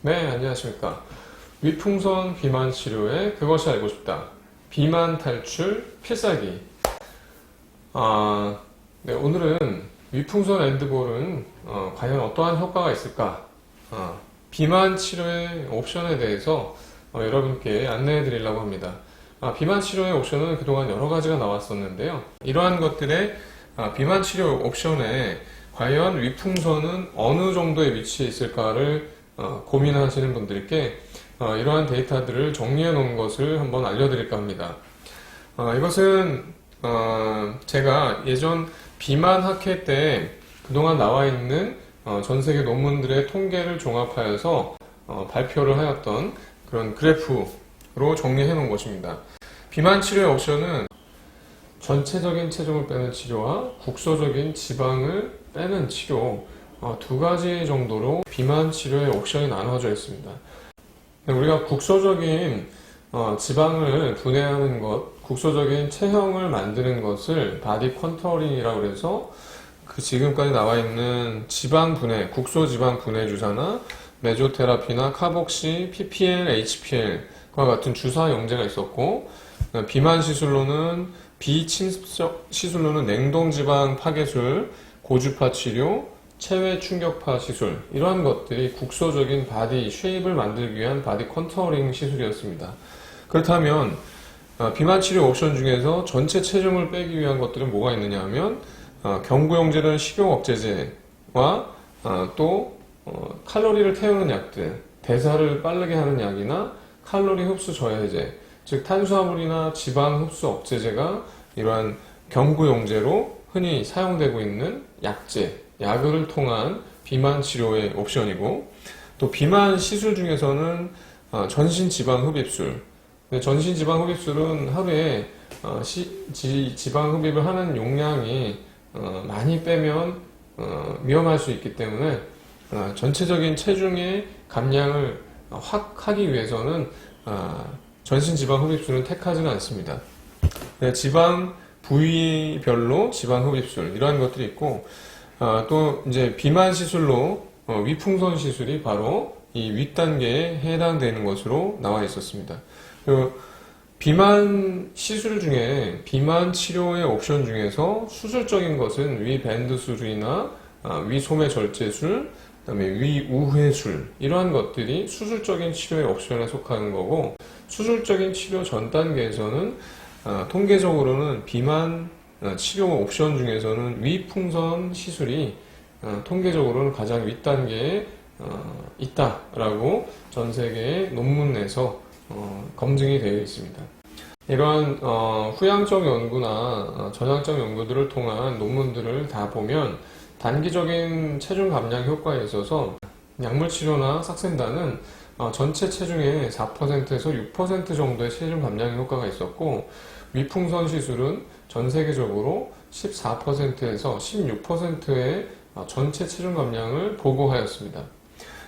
네, 안녕하십니까. 위풍선 비만 치료에 그것이 알고 싶다. 비만 탈출 필살기. 아, 네, 오늘은 위풍선 엔드볼은 어, 과연 어떠한 효과가 있을까? 어, 비만 치료의 옵션에 대해서 어, 여러분께 안내해 드리려고 합니다. 아, 비만 치료의 옵션은 그동안 여러 가지가 나왔었는데요. 이러한 것들의 아, 비만 치료 옵션에 과연 위풍선은 어느 정도의 위치에 있을까를 어, 고민하시는 분들께 어, 이러한 데이터들을 정리해 놓은 것을 한번 알려드릴까 합니다. 어, 이것은 어, 제가 예전 비만 학회 때 그동안 나와 있는 어, 전 세계 논문들의 통계를 종합하여서 어, 발표를 하였던 그런 그래프로 정리해 놓은 것입니다. 비만 치료의 옵션은 전체적인 체중을 빼는 치료와 국소적인 지방을 빼는 치료 어, 두 가지 정도로 비만 치료의 옵션이 나눠져 있습니다. 네, 우리가 국소적인 어, 지방을 분해하는 것, 국소적인 체형을 만드는 것을 바디 컨터링이라고 해서 그 지금까지 나와 있는 지방 분해, 국소 지방 분해 주사나 메조테라피나 카복시, PPL, HPL과 같은 주사 용제가 있었고 비만 시술로는 비침습적 시술로는 냉동 지방 파괴술, 고주파 치료, 체외 충격파 시술 이러한 것들이 국소적인 바디 쉐입을 만들기 위한 바디 컨터링 시술이었습니다. 그렇다면 어, 비만 치료 옵션 중에서 전체 체중을 빼기 위한 것들은 뭐가 있느냐 하면 어, 경구용제는 식욕 억제제와 어, 또 어, 칼로리를 태우는 약들, 대사를 빠르게 하는 약이나 칼로리 흡수 저해제, 즉 탄수화물이나 지방 흡수 억제제가 이러한 경구용제로 흔히 사용되고 있는 약제, 약을 통한 비만 치료의 옵션이고 또 비만 시술 중에서는 어, 전신 지방 흡입술. 전신 지방 흡입술은 하루에 어, 지방 흡입을 하는 용량이 어, 많이 빼면 어, 위험할 수 있기 때문에 어, 전체적인 체중의 감량을 확 하기 위해서는 어, 전신 지방 흡입술은 택하지는 않습니다. 네, 지방 부위별로 지방 흡입술 이러한 것들이 있고 아, 또 이제 비만 시술로 어, 위풍선 시술이 바로 이 윗단계에 해당되는 것으로 나와 있었습니다. 그 비만 시술 중에 비만 치료의 옵션 중에서 수술적인 것은 위 밴드술이나 아, 위 소매 절제술, 그다음에 위 우회술 이러한 것들이 수술적인 치료의 옵션에 속하는 거고 수술적인 치료 전 단계에서는 아, 통계적으로는 비만 어, 치료 옵션 중에서는 위풍선 시술이 어, 통계적으로는 가장 윗단계에 어, 있다라고 전 세계의 논문에서 어, 검증이 되어 있습니다. 어, 후양적 연구나 어, 전향적 연구들을 통한 논문들을 다 보면 단기적인 체중 감량 효과에 있어서 약물 치료나 삭센다는 어, 전체 체중의 4%에서 6% 정도의 체중 감량 효과가 있었고 위풍선 시술은 전 세계적으로 14%에서 16%의 어, 전체 체중 감량을 보고하였습니다.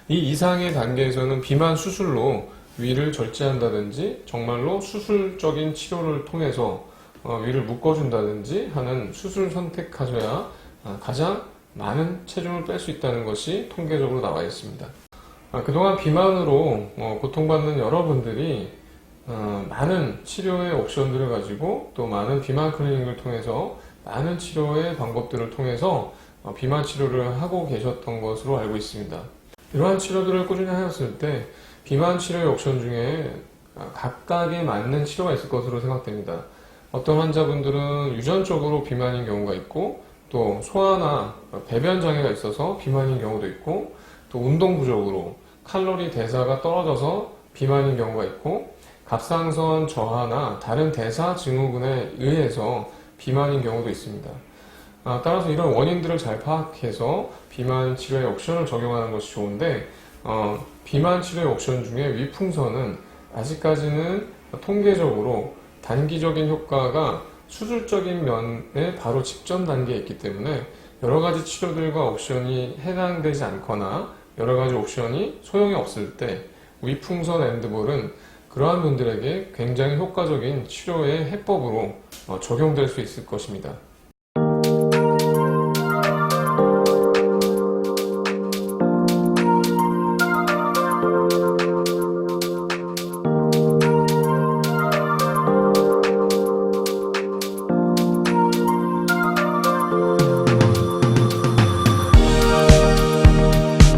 이 이상의 단계에서는 비만 수술로 위를 절제한다든지 정말로 수술적인 치료를 통해서 어, 위를 묶어준다든지 하는 수술 선택하셔야 어, 가장 많은 체중을 뺄 수 있다는 것이 통계적으로 나와 있습니다. 아, 그동안 비만으로 어, 고통받는 여러분들이 어, 많은 치료의 옵션들을 가지고 또 많은 비만 클리닉을 통해서 많은 치료의 방법들을 통해서 어, 비만 치료를 하고 계셨던 것으로 알고 있습니다. 이러한 치료들을 꾸준히 하였을 때 비만 치료의 옵션 중에 아, 각각에 맞는 치료가 있을 것으로 생각됩니다. 어떤 환자분들은 유전적으로 비만인 경우가 있고 또 소화나 배변 장애가 있어서 비만인 경우도 있고 또 운동 부족으로 칼로리 대사가 떨어져서 비만인 경우가 있고 갑상선 저하나 다른 대사 증후군에 의해서 비만인 경우도 있습니다. 아, 따라서 이런 원인들을 잘 파악해서 비만 치료의 옵션을 적용하는 것이 좋은데 어, 비만 치료의 옵션 중에 위풍선은 아직까지는 통계적으로 단기적인 효과가 수술적인 면에 바로 직전 단계에 있기 때문에 여러 가지 치료들과 옵션이 해당되지 않거나 여러 가지 옵션이 소용이 없을 때 위풍선 엔드볼은 그러한 분들에게 굉장히 효과적인 치료의 해법으로 어, 적용될 수 있을 것입니다.